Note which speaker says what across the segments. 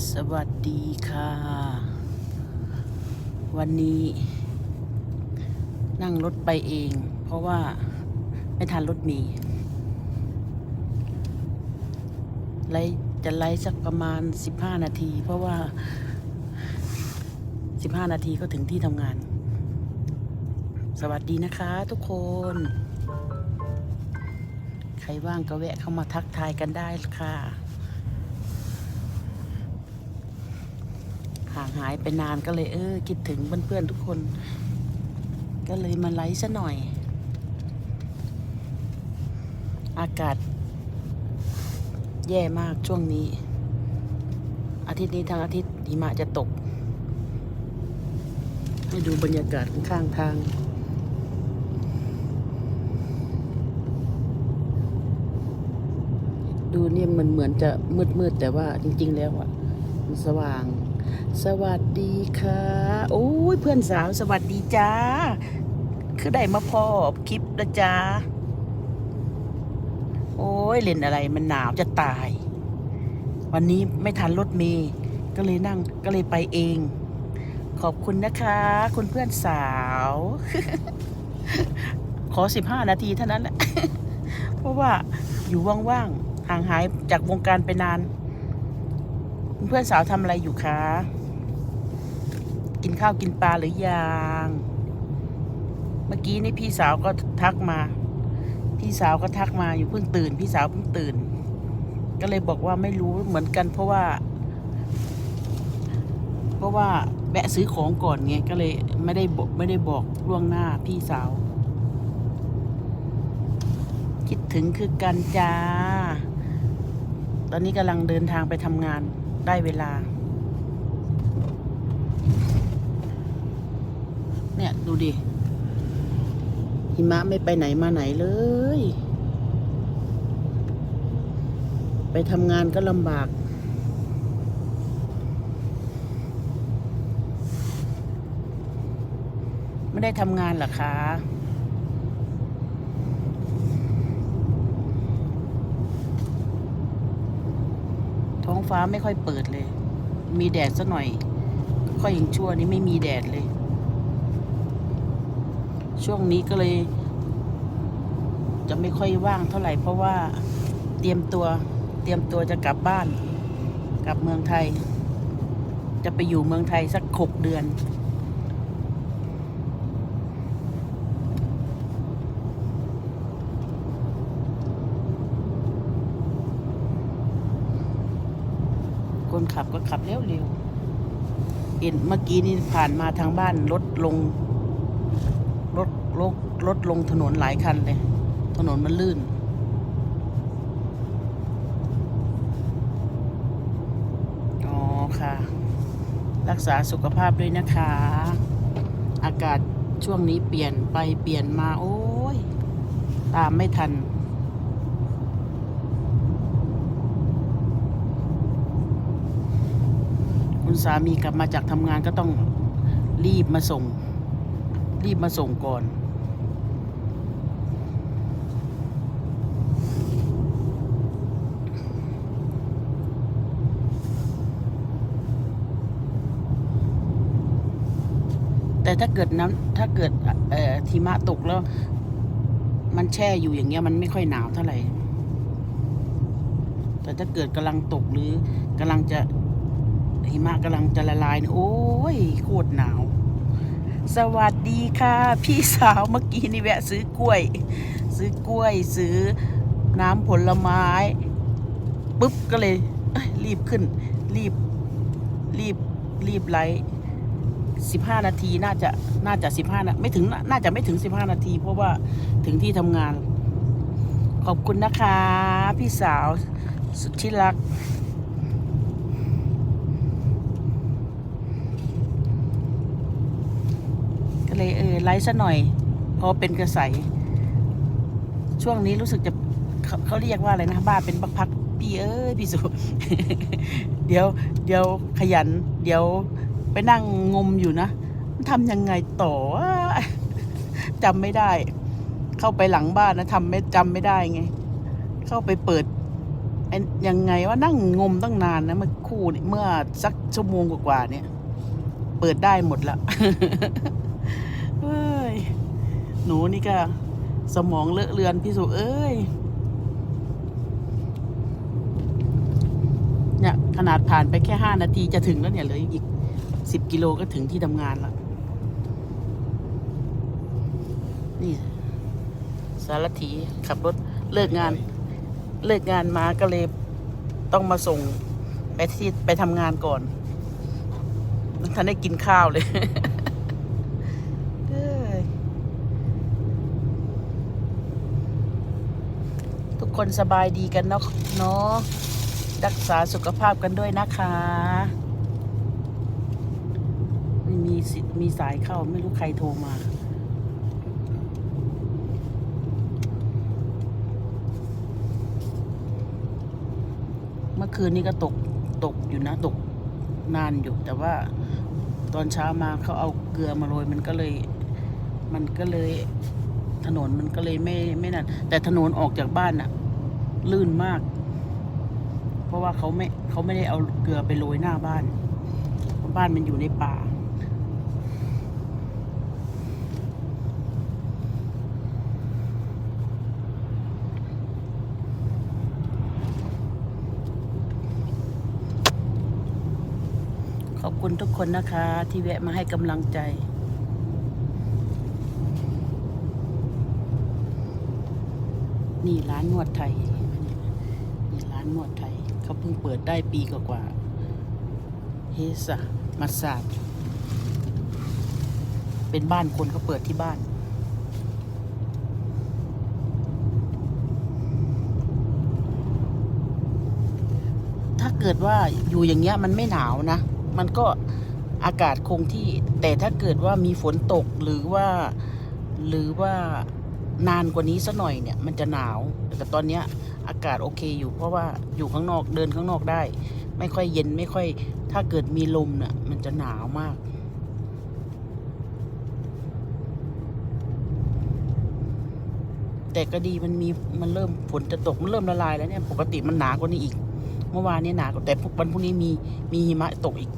Speaker 1: สวัสดีค่ะ วันนี้นั่งรถไปเอง เพราะว่าไม่ทันรถมีไลจะไลสักประมาณ 15 นาที เพราะว่า 15 นาทีก็ถึงที่ทำงาน สวัสดีนะคะทุกคน ใครว่างก็แวะเข้ามาทักทายกันได้ค่ะ ห่างหายไปนานก็เลยเออ คิดถึงเพื่อนๆทุกคน ก็เลยมาไลฟ์ซะหน่อย อากาศ แย่มากช่วงนี้ อาทิตย์นี้ทางอาทิตย์หิมะจะตกให้ดูบรรยากาศข้างทางดูเนี่ยมันเหมือนจะมืดๆแต่ว่าจริง ๆ แล้วอะมันสว่าง สวัสดีค่ะโอ้ยเพื่อนสาวสวัสดีจ้า คือได้มาพอคลิปนะจ้า โอ้ยเล่นอะไรมันหนาวจะตาย วันนี้ไม่ทันรถเมย์ก็เลยนั่งก็เลยไปเอง ขอบคุณนะคะ คุณเพื่อนสาว ขอสิบห้านาทีเท่านั้นแหละเพราะว่าอยู่ว่างๆห่างหายจากวงการไปนาน เพื่อนสาวทำอะไรอยู่คะ กินข้าวกินปลาหรือยัง เมื่อกี้นี่พี่สาวก็ทักมา พี่สาวก็ทักมาอยู่เพิ่งตื่น พี่สาวเพิ่งตื่น ก็เลยบอกว่าไม่รู้เหมือนกัน เพราะว่า เพราะว่าแวะซื้อของก่อนไงก็เลยไม่ได้บอกไม่ได้บอกล่วงหน้าพี่สาว คิดถึงคือกันจ้า ตอนนี้กำลังเดินทางไปทำงาน ได้เวลา เนี่ยดูดิ หิมะไม่ไปไหนมาไหนเลย ไปทำงานก็ลำบาก ไม่ได้ทำงานหรอคะ ท้องฟ้าไม่ค่อยเปิดเลย มีแดดสัหน่อย ค่อยยังชั่วนี้ไม่มีแดดเลย ช่วงนี้ก็เลย จะไม่ค่อยว่างเท่าไหร่ เพราะว่าเตรียมตัว เตรียมตัวจะกลับบ้าน กลับเมืองไทย จะไปอยู่เมืองไทยสักหกเดือน คนขับก็ขับเร็วๆเห็นเมื่อกี้นี่ผ่านมาทางบ้านรถลงรถรถรถลงถนนหลายคันเลย ถนนมันลื่น อ๋อค่ะ รักษาสุขภาพด้วยนะคะ อากาศช่วงนี้เปลี่ยนไปเปลี่ยนมาโอ้ย ตามไม่ทัน คุณสามีกลับมาจากทำงานก็ต้องรีบมาส่ง รีบมาส่งก่อนแต่ถ้าเกิดน้ำถ้าเกิดเอ่อหิมะตกแล้ว มันแช่อยู่อย่างเงี้ยมันไม่ค่อยหนาวเท่าไหร่ แต่ถ้าเกิดกำลังตกหรือกำลังจะ หิมะกำลังจะละลายนี่โอ้ยโคตรหนาว สวัสดีค่ะ พี่สาวเมื่อกี้นี่แวะซื้อกล้วย ซื้อกล้วย ซื้อน้ำผลไม้ปุ๊บก็เลยเยรีบขึ้น รีบ รีบ รีบไลฟ์สิบห้านาทีน่าจะน่าจะสิบห้านะไม่ถึงน่าจะไม่ถึงสิบห้านาที เพราะว่าถึงที่ทำงาน ขอบคุณนะคะ พี่สาวสุดที่รัก ก็เลยเออไลฟ์ซะหน่อย พอเป็นกระแสช่วงนี้รู้สึกจะเขาเขาเรียกว่าอะไรนะ บ้าเป็นพักๆพี่เอ้ยพี่สุเดี๋ยว เดี๋ยวขยัน เดี๋ยวไปนั่งงมอยู่นะทำยังไงต่อจำไม่ได้ เข้าไปหลังบ้านนะทำไม่จำไม่ได้ไง เข้าไปเปิดยังไงว่านั่งงมตั้งนานนะเมื่อคู่เมื่อสักชั่วโมงกว่าๆเนี่ย เปิดได้หมดละ หนูนี่ก็สมองเลอะเลือนพี่สุเอ้ย เนี่ยขนาดผ่านไปแค่ห้านาทีจะถึงแล้วเนี่ยเหลืออีกสิบกิโลก็ถึงที่ทำงานละนี่สารถีขับรถเลิกงาน เลิกงานมาก็เลยต้องมาส่งไปที่ไปทำงานก่อนท่านได้กินข้าวเลย เอ้ยทุก คนสบายดีกันเนาะเนาะรักษาสุขภาพกันด้วยนะคะมีสิทธิ์มีสายเข้าไม่รู้ใครโทรมาเมื่อคืนนี้ก็ตกตกอยู่นะตกนานอยู่ แต่ว่าตอนเช้ามาเขาเอาเกลือมาโรยมันก็เลย มันก็เลย ถนนมันก็เลยไม่ไม่นั่นแต่ถนนออกจากบ้านน่ะ ลื่นมาก เพราะว่าเขาไม่เขาไม่ได้เอาเกลือไปโรยหน้าบ้านเพราะบ้านมันอยู่ในป่า ขอบคุณทุกคนนะคะ ที่แวะมาให้กำลังใจนี่ร้านนวดไทยานนวดไทย เขาเพิ่งเปิดได้ปีกว่าๆเฮสะมาสาดเป็นบ้านคนเขาเปิดที่บ้าน ถ้าเกิดว่าอยู่อย่างเงี้ยมันไม่หนาวนะ มันก็อากาศคงที่ แต่ถ้าเกิดว่ามีฝนตกหรือว่า หรือว่า นานกว่านี้สักหน่อยเนี่ยมันจะหนาว แต่ตอนนี้อากาศโอเคอยู่เพราะว่าอยู่ข้างนอกเดินข้างนอกได้ ไม่ค่อยเย็นไม่ค่อย ถ้าเกิดมีลมเนี่ยมันจะหนาวมาก แต่ก็ดีมันมีมันเริ่มฝนจะตกมันเริ่มละลายแล้วเนี่ยปกติมันหนากว่านี้อีก เมื่อวานนี้หนากว่าแต่พวกวันพรุ่งนี้มีมีหิมะตกอีก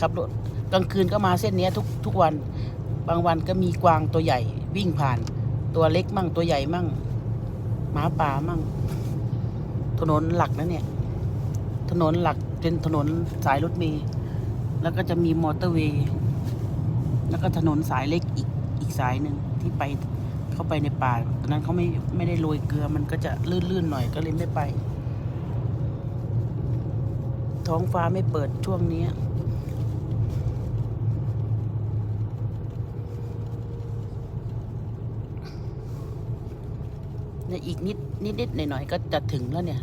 Speaker 1: ขับรถ กลางคืนก็มาเส้นนี้ทุกทุกวัน บางวันก็มีกวางตัวใหญ่ วิ่งผ่าน ตัวเล็กมั่งตัวใหญ่มั่งหมาป่ามั่ง ถนนหลักนะเนี่ย ถนนหลักเป็นถนนสายรถเมล์แล้วก็จะมีมอเตอร์เวย์แล้วก็ถนนสายเล็กอีกอีกสายหนึ่งที่ไปเข้าไปในป่าตอนนั้นเขาไม่ไม่ได้โรยเกลือ มันก็จะลื่นๆหน่อยก็เลยไม่ไป ท้องฟ้าไม่เปิดช่วงนี้ เนี่ยอีกนิดนิดนิดหน่อยหน่อยก็จะถึงแล้วเนี่ย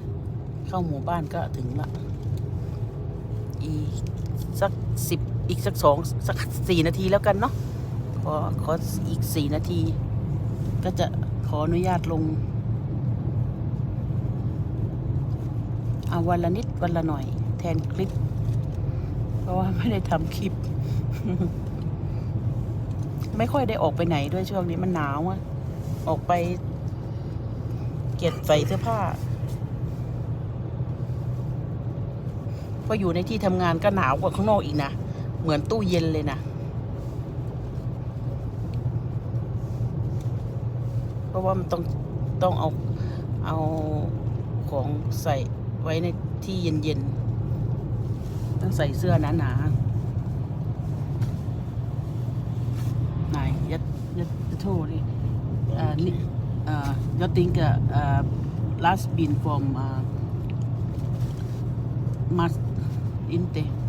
Speaker 1: เข้าหมู่บ้านก็ถึงละอีกสักสิบอีกสักสองสักสี่นาทีแล้วกันเนาะขอขออีกสี่นาที ก็จะขออนุญาตลงเอาวันละนิดวันละหน่อย แทนคลิป เพราะว่าไม่ได้ทำคลิป ไม่ค่อยได้ออกไปไหนด้วยช่วงนี้มันหนาวอะออกไป เก็บใส่เสื้อผ้าพออยู่ในที่ทำงานก็หนาวกว่าข้างนอกอีกนะ เหมือนตู้เย็นเลยนะ เพราะว่ามันต้องต้องเอาเอาของใส่ไว้ในที่เย็นๆ ต้องใส่เสื้อหนาๆไหนยัดยัดโทษดิอ่านี่ uh, getting uh, uh, last bin from uh, Mars Inte.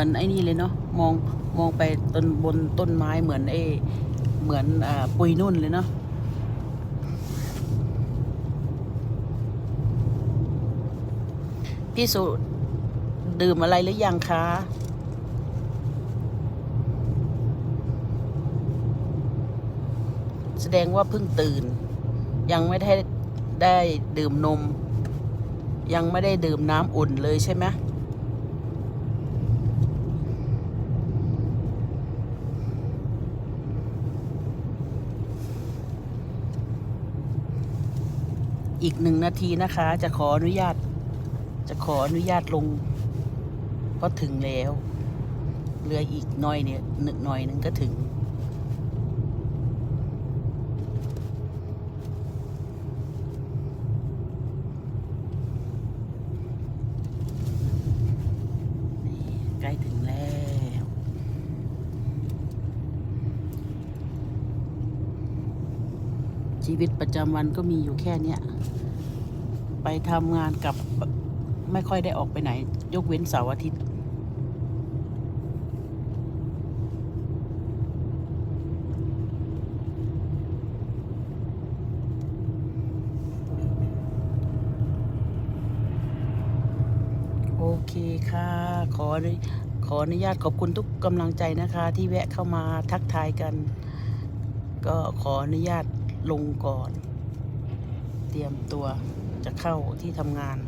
Speaker 1: มือนไอ้นี่เลยเนาะมองมองไปต้นบนต้นไม้เหมือนไอ้เหมือนอปุยนุ่นเลยเนาะพี่สุดื่มอะไรหรือยังคะแสดงว่าเพิ่งตื่น ยังไม่ได้ได้ดื่มนม ยังไม่ได้ดื่มน้ำอุ่นเลยใช่ไหม อีกหนึ่งนาทีนะคะ จะขออนุญาต จะขออนุญาตลง เพราะถึงแล้วเหลืออีกหน่อยเนี่ยหนึ่งหน่อยหนึ่งก็ถึง ใกล้ถึงแล้ว ชีวิตประจำวันก็มีอยู่แค่เนี้ยไปทำงานกับไม่ค่อยได้ออกไปไหน ยกเว้นเสาร์อาทิตย์โอเคค่ะ ขอขออนุญาตขอบคุณทุกกำลังใจนะคะ ที่แวะเข้ามาทักทายกัน ก็ขออนุญาต ลงก่อน เตรียมตัวจะเข้าที่ทำงาน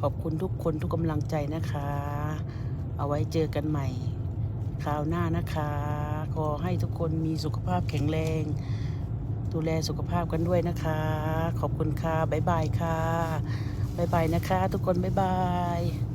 Speaker 1: ขอบคุณทุกคนทุกกำลังใจนะคะ เอาไว้เจอกันใหม่คราวหน้านะคะ ขอให้ทุกคนมีสุขภาพแข็งแรง ดูแลสุขภาพกันด้วยนะคะ ขอบคุณค่ะ บ๊ายบายค่ะ บ๊ายบายนะคะ ทุกคนบ๊ายบาย